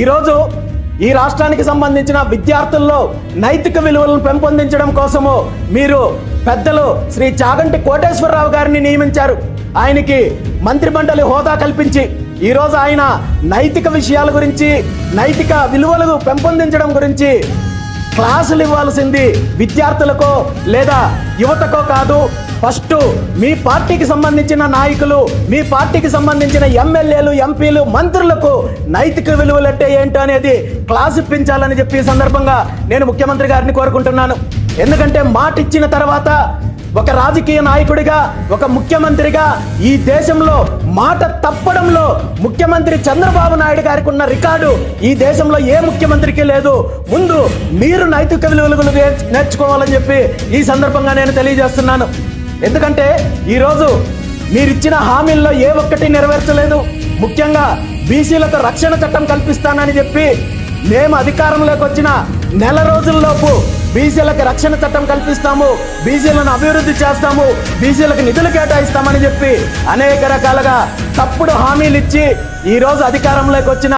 ఈరోజు ఈ రాష్ట్రానికి సంబంధించిన విద్యార్థుల్లో నైతిక విలువలను పెంపొందించడం కోసము మీరు పెద్దలు శ్రీ చాగంటి కోటేశ్వరరావు గారిని నియమించారు. ఆయనకి మంత్రి మండలి హోదా కల్పించి ఈరోజు ఆయన నైతిక విషయాల గురించి నైతిక విలువలు పెంపొందించడం గురించి క్లాసులు ఇవ్వాల్సింది విద్యార్థులకో లేదా యువతకో కాదు. ఫస్ట్ మీ పార్టీకి సంబంధించిన నాయకులు మీ పార్టీకి సంబంధించిన ఎమ్మెల్యేలు ఎంపీలు మంత్రులకు నైతిక విలువలు అంటే ఏంటో అనేది క్లాస్ ఇప్పించాలని చెప్పి సందర్భంగా నేను ముఖ్యమంత్రి గారిని కోరుకుంటున్నాను. ఎందుకంటే మాట ఇచ్చిన తర్వాత ఒక రాజకీయ నాయకుడిగా ఒక ముఖ్యమంత్రిగా ఈ దేశంలో మాట తప్పడంలో ముఖ్యమంత్రి చంద్రబాబు నాయుడు గారికి ఉన్న రికార్డు ఈ దేశంలో ఏ ముఖ్యమంత్రికి లేదు. ముందు మీరు నైతిక విలువలు నేర్చుకోవాలని చెప్పి ఈ సందర్భంగా నేను తెలియజేస్తున్నాను. ఎందుకంటే ఈరోజు మీరిచ్చిన హామీల్లో ఏ ఒక్కటి నెరవేర్చలేదు. ముఖ్యంగా బీసీలకు రక్షణ చట్టం కల్పిస్తానని చెప్పి మేము అధికారంలోకి వచ్చిన నెల రోజుల్లోపు బీసీలకు రక్షణ చట్టం కల్పిస్తాము బీసీలను అభివృద్ధి చేస్తాము బీసీలకు నిధులు కేటాయిస్తామని చెప్పి అనేక రకాలుగా తప్పుడు హామీలు ఇచ్చి ఈరోజు అధికారంలోకి వచ్చిన